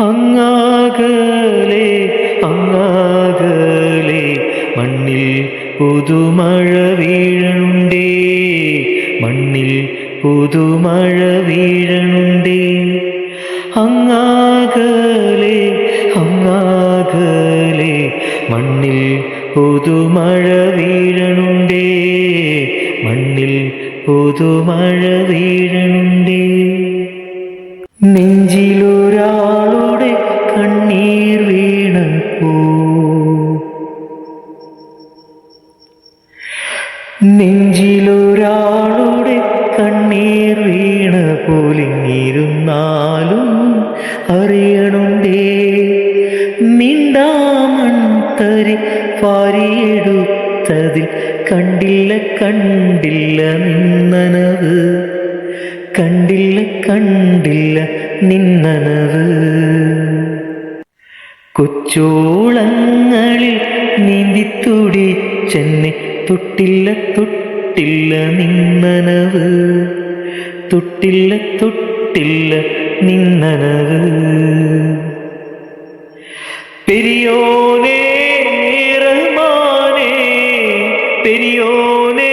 അങ്ങാകലെ അങ്ങാകലെ മണ്ണിൽ പുതുമഴ വീഴണുണ്ടേ മണ്ണിൽ പുതുമഴ വീഴണുണ്ടേ. അങ്ങാകലെ അങ്ങാകലെ മണ്ണിൽ പുതുമഴ വീഴണുണ്ടേ മണ്ണിൽ പുതുമഴ വീഴണുണ്ടേ. നെഞ്ചിലൊരാളുടെ നെഞ്ചിലൊരാളുടെ കണ്ണീർ വീണ പോലിങ്ങിരുന്നാലും അറിയണുണ്ടേ. മിണ്ടാമൺതരി പാരിയെടുത്തതിൽ കണ്ടില്ല കണ്ടില്ല നിന്നനവ്. കണ്ടില്ല കണ്ടില്ല നിന്നനവ്. കൊച്ചോളങ്ങളിൽ നീന്തിത്തുടിച്ചെന്നെ തൊട്ടില്ല തൊട്ടില്ല നിന്നനവ്. തൊട്ടില്ല തൊട്ടില്ല നിന്നനവ്. പെരിയോനേ റഹ്മാനേ പെരിയോനേ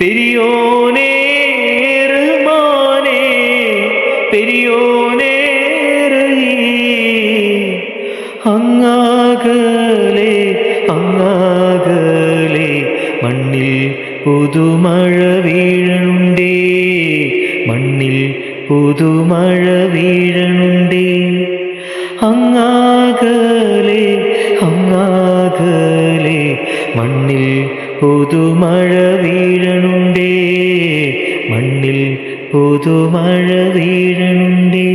പെരിയോനേ റഹ്മാനേ പെരിയോനേ പുതുമഴ വീഴണുണ്ടേ മണ്ണിൽ പുതുമഴ വീഴണുണ്ടേ അങ്ങാകലെ അങ്ങാകലെ മണ്ണിൽ പുതുമഴ വീഴണുണ്ടേ മണ്ണിൽ പുതുമഴ വീഴണുണ്ടേ